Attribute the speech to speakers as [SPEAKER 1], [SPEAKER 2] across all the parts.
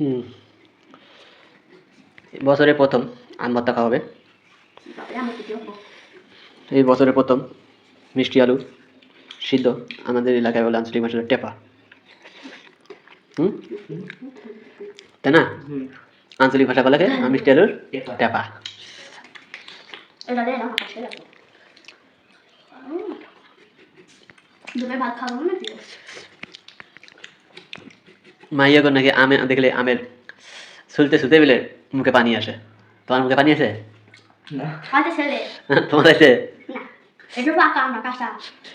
[SPEAKER 1] হুম। বছরের প্রথম আম ভর্তা
[SPEAKER 2] কিছু হব।
[SPEAKER 1] এই বছরের প্রথম মিষ্টি আলু সিদ্ধ আমাদের এলাকায় বলে আঞ্চলিক ভাষায় টেপা। হুম? তাই না? আঞ্চলিক ভাষা বলে কি? মিষ্টি আলুর
[SPEAKER 3] টেপা।
[SPEAKER 2] দুপুরে ভাত খাব না
[SPEAKER 1] মাইয়া করে নাকি আমে দেখলে আমের শুলতে শুলতে বেলে মুখে পানি আসে। তোমার মুখে পানি আসে
[SPEAKER 2] ছেলে।
[SPEAKER 1] তোমার আসে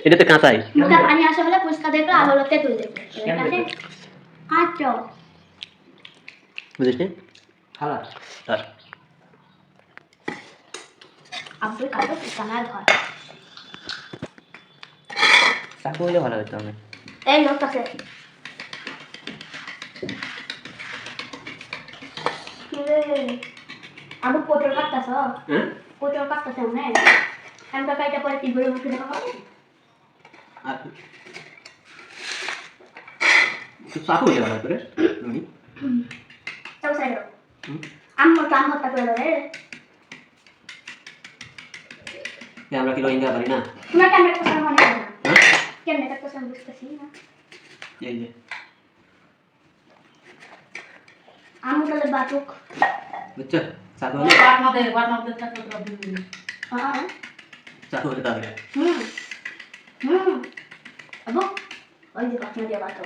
[SPEAKER 2] এটা
[SPEAKER 1] তো কাঁচাই।
[SPEAKER 2] মুখে পানি আসে বলে ফুচকা দেখলে আলো হলো তেঁতুল দেখবে
[SPEAKER 3] কেন
[SPEAKER 2] এটাতে
[SPEAKER 3] দেখবে?
[SPEAKER 2] কাঁচো।
[SPEAKER 1] নি
[SPEAKER 3] খালা
[SPEAKER 1] আর
[SPEAKER 2] আব্বুই কাঁচো ঘর
[SPEAKER 3] চাকু হইলে ভালো হতো আমি।
[SPEAKER 2] এই লোক কাছে আবু পটল কাটতাছ
[SPEAKER 1] হ্যাঁ
[SPEAKER 2] পটল কাটতাছ মনে আমি কাইটা পরে কি করে মুখে দেখা পাবো
[SPEAKER 1] আর একটু চাকু হয়ে ভালো করে রনি
[SPEAKER 2] তাও সাইড
[SPEAKER 1] হুম।
[SPEAKER 2] আম্মু তো আম্মু তা করে রে
[SPEAKER 1] এ আমরা কি রোহিঙ্গা পারি না
[SPEAKER 2] তোমার ক্যামেরা কথা মনে হয় না
[SPEAKER 1] হ্যাঁ
[SPEAKER 2] কেমনে আমি বুঝতেছি না
[SPEAKER 1] এই যে
[SPEAKER 2] আম্মু তাহলে বাতুক
[SPEAKER 1] বুঝছ চাকু হলে
[SPEAKER 2] হ্যাঁ
[SPEAKER 1] চাকু হলে তাহলে।
[SPEAKER 2] হুম হুম। আবু ওই যে কথা দিয়ে বাতো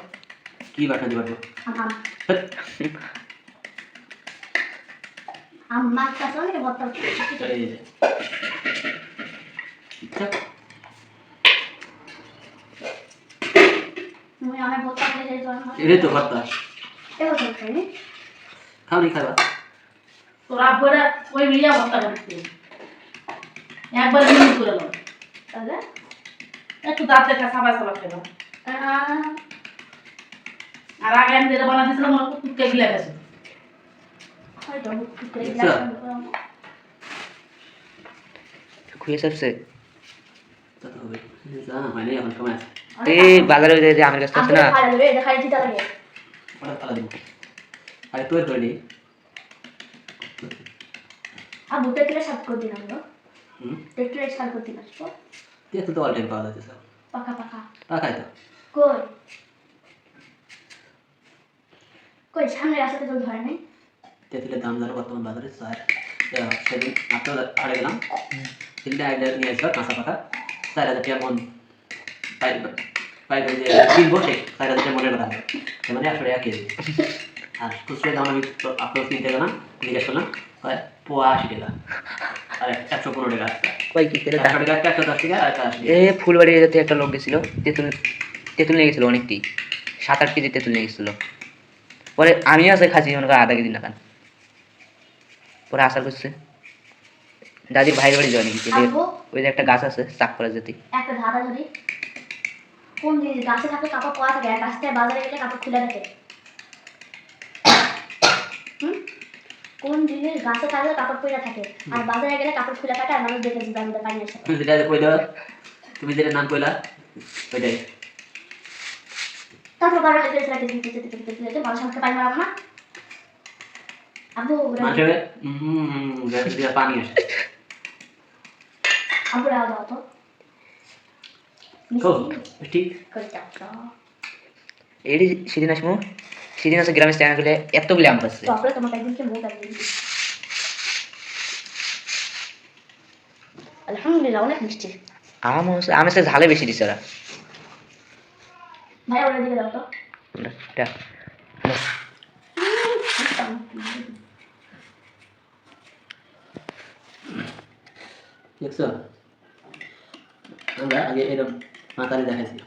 [SPEAKER 1] কি বাটা দিবার
[SPEAKER 2] আম আম আম মাছ
[SPEAKER 1] এই যে।
[SPEAKER 2] তুমি আমার তো
[SPEAKER 1] তো
[SPEAKER 2] খাইনি
[SPEAKER 1] খাও নি খাবা
[SPEAKER 4] তোরা বইটা ওই মিলিয়া ভর্তা করতে একবার মিলিয়ে করে নাও।
[SPEAKER 2] তাহলে?
[SPEAKER 4] একটু দাঁত দেখা সাবাই খেলাম
[SPEAKER 2] আহ,
[SPEAKER 4] আর আগে আমি যেটা বানাতেছিলাম আমার খুব টুকে গিলা গেছে।
[SPEAKER 1] আচ্ছা।
[SPEAKER 3] সবসে এই বাজারে আমের আছে না?
[SPEAKER 2] এটা
[SPEAKER 1] আরে তোর করে নি
[SPEAKER 2] আব্বু তেতলে সাত করে দিলাম গো
[SPEAKER 1] হুম?
[SPEAKER 2] তেতলে সাত করে দিলাম তো।
[SPEAKER 1] তেতো তো অল টাইম পাওয়া যাচ্ছে সব।
[SPEAKER 2] পাকা পাকা।
[SPEAKER 1] খাই তো।
[SPEAKER 2] কই? কই সামনে রাস্তাতে তো ধরে নেই।
[SPEAKER 1] তেঁতুলের দাম ধরো বর্তমান বাজারে স্যার সেদিন আপনার হারে গেলাম। তিনটা আইডিয়া নিয়ে আসলো কাঁচা পাকা। চার হাজার টাকা মন পাই যে কিনবো সে টাকা মনের কথা মানে একশো টাকা কেজি আর খুচরো দাম আমি আপনার কিনতে গেলাম জিজ্ঞেস করলাম পোয়া আশি টাকা। আর একশো পনেরো টাকা।
[SPEAKER 3] কই কি
[SPEAKER 1] একশো টাকা একটা একশো দশ টাকা আর
[SPEAKER 3] এ ফুলবাড়ি যেতে একটা লোক গেছিল তেঁতুল তেঁতুল নিয়ে গেছিল অনেকটি। সাত আট কেজি তেঁতুল নিয়ে গেছিল। পরে আমিও আছে খাচ্ছি মনে করো আধা কেজি না খান পরে আসার করছে। দাদির ভাইয়ের বাড়ি যাওয়া নাকি ওই যে একটা গাছ আছে চাক করা যেতে
[SPEAKER 2] একটা ধাঁধা ধরি কোন জিনিস গাছে থাকলে কাপড় পরা থাকে আর গাছ থেকে বাজারে গেলে কাপড় খুলে থাকে? কোন জিনিস গাছে থাকলে কাপড় পরে থাকে আর বাজারে গেলে কাপড় খুলে থাকে আর মানুষ দেখে পানি আসে
[SPEAKER 1] তুমি যেটা কই দাও তুমি যেটা নাম কইলা ওইটাই
[SPEAKER 2] তারপর বারো দিতে দিতে দিতে দিতে মানুষ আমাকে পানি মারাবো না
[SPEAKER 1] মানুষের হুম পানি আসে
[SPEAKER 2] আব্বু রাও দাও তো
[SPEAKER 1] ও ঠিক।
[SPEAKER 3] এটি সেদিন আসব। সেদিন আছে গ্রামের স্ট্যান্ড গেলে এতগুলি আম পাচ্ছে।
[SPEAKER 2] তারপরে তোমাকে একদিনকে মুখ একদিন আলহামদুলিল্লাহ অনেক মিষ্টি।
[SPEAKER 3] আম হচ্ছে আমের সাথে ঝালে বেশি দিচ্ছে ওরা।
[SPEAKER 2] ভাই ওরা দিকে দাও তো।
[SPEAKER 3] এটা।
[SPEAKER 1] দেখছ? আমরা আগে এরকম মাতারি দেখাইছি